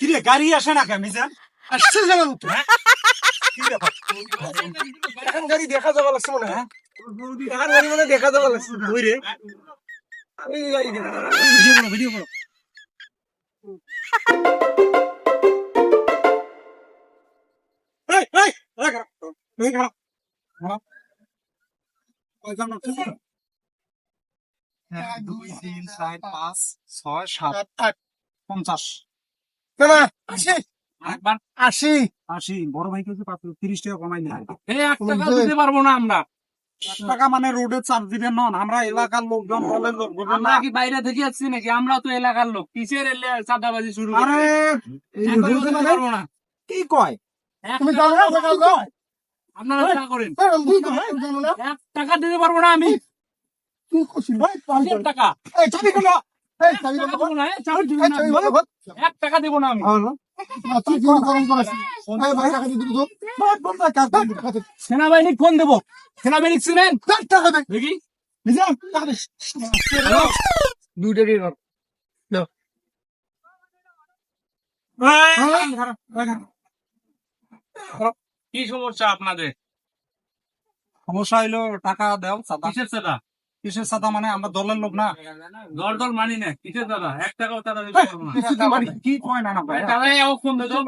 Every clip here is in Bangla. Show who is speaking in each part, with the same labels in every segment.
Speaker 1: কিরে গাড়ি আসে না কেন মিজান?
Speaker 2: আসছে জানা
Speaker 1: ব্যাপার?
Speaker 2: এখন গাড়ি দেখা যাওয়া লাগছে মনে হয় এখন গাড়ি মানে দেখা যাওয়া লাগছে
Speaker 1: ওই রে।
Speaker 2: আমি গাড়ি
Speaker 1: ভিডিও করো ভিডিও করো। এই এই এই খারাপ। এই খারাপ। খারাপ ওই জানো এক দুই তিন চার পাঁচ ছয় সাত আট। পঞ্চাশ।
Speaker 2: না না আসি।
Speaker 1: একবার
Speaker 2: আসি।
Speaker 1: বড় ভাই কিছু তিরিশ টাকা কমাই না
Speaker 3: এক টাকা দিতে পারব না আমরা।
Speaker 1: টাকা মানে রোডে চাপ দিবেন নন আমরা এলাকার লোকজন বলেন
Speaker 3: আমরা কি বাইরে থেকে আসছি নাকি? আমরা তো এলাকার লোক। কিসের চাঁদাবাজি শুরু
Speaker 1: আরে
Speaker 3: এক টাকা দিতে পারব না।
Speaker 1: কি কয়?
Speaker 2: তুমি
Speaker 3: টাকা
Speaker 2: জানো না জানো না?
Speaker 3: আপনারা টাকা করেন।
Speaker 2: আমি বুঝতে পারি, জানো না?
Speaker 3: এক টাকা দিতে পারব না আমি।
Speaker 2: কি করছিস ভাই
Speaker 3: টাকা।
Speaker 2: এই চাবি কোন কোন। কোন
Speaker 3: এক টাকা দেবো না আমি। সেনাবাহিনী ফোন দেবো। সেনাবাহিনী ছিলেন
Speaker 2: টাকা দে।
Speaker 3: দেখি।
Speaker 2: নিজাম টাকা দে। দুইটা দিয়ে
Speaker 3: কি সমস্যা আপনাদের?
Speaker 1: সমস্যা হইল টাকা দাও
Speaker 3: কিসের চাঁদা
Speaker 1: কিসের সাদা মানে? আমরা দলের লোক না।
Speaker 3: দর মানি না কিসের চাঁদা এক টাকাও দিতে পারব না।
Speaker 1: কি কয় না না ভাই?
Speaker 3: ফোন দেবো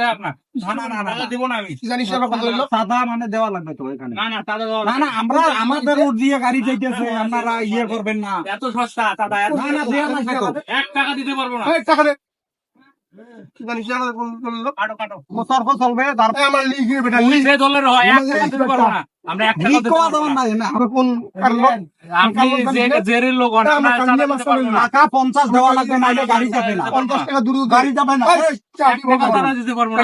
Speaker 3: দেয় আপনার?
Speaker 1: না না না না
Speaker 3: টাকা দেবো না আমি।
Speaker 2: কি জানিস না কত হলো
Speaker 1: সাদা মানে দেওয়া লাগবে তো এখানে।
Speaker 3: না না চাঁদা দেওয়া
Speaker 1: না না আমরা আমাদের গাড়ি যাইতেছে আপনারা ইয়ে করবেন না।
Speaker 3: এত সস্তা চাঁদা এত
Speaker 1: না না দেওয়া
Speaker 3: এক টাকা দিতে পারব না।
Speaker 2: এই টাকা দে। কি জানিস না কোন কোন লোক
Speaker 3: কাটো। কাটো
Speaker 1: তর্ক চলবে তারপর
Speaker 2: আমার লিখে বেটা
Speaker 3: দলের হয় এক টাকা দিতে পারব না। আমরা এক টাকা
Speaker 1: লিক
Speaker 3: দিতে
Speaker 1: করা
Speaker 3: পারব
Speaker 1: দেওয়ার
Speaker 3: না
Speaker 2: আমরা কোন
Speaker 3: আপনি জেরের লোক
Speaker 1: টাকা পঞ্চাশ দেওয়া লাগবে না গাড়ি যাবে না
Speaker 2: পঞ্চাশ টাকা দূর
Speaker 1: গাড়ি যাবে না
Speaker 3: দিতে পারব না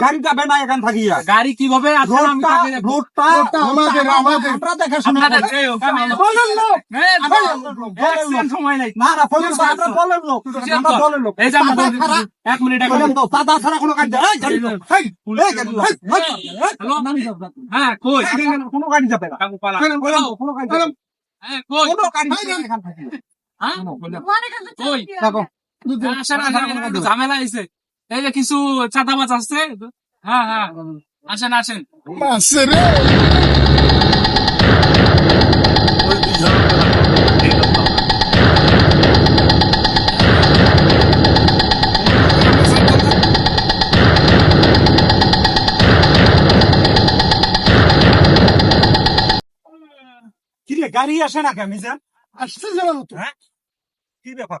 Speaker 2: গাড়ি
Speaker 1: যাবে না এখান থাকিয়া
Speaker 3: গাড়ি কীভাবে আসলে আমি তাকে
Speaker 1: রোডটা
Speaker 2: আমাদের, আমাদের।
Speaker 1: আমরা দেখে শুনে বলেন লোক লোক
Speaker 3: সময় নাই
Speaker 1: না না বলেন আমরা বলেন লোক আমরা বলেন লোক
Speaker 3: এই যে আমরা এক মিনিট এক মিনিট।
Speaker 1: তো সাদা ছাড়া কোনো গাড়ি এই, গাড়ি যাবে। এই, গাড়ি যাবে।
Speaker 3: হ্যাঁ কই
Speaker 1: কোনো গাড়ি যাবে না। কোনো গাড়ি।
Speaker 3: হ্যাঁ। হ্যাঁ? ঝামেলা হয়েছে। এই যে কিছু চাঁদাবাজ আসছে হ্যাঁ হ্যাঁ। আসেন আসেন।
Speaker 1: কিরে গাড়ি আসে না কেন মিজান
Speaker 2: আসছে জানা মতো
Speaker 1: কি ব্যাপার?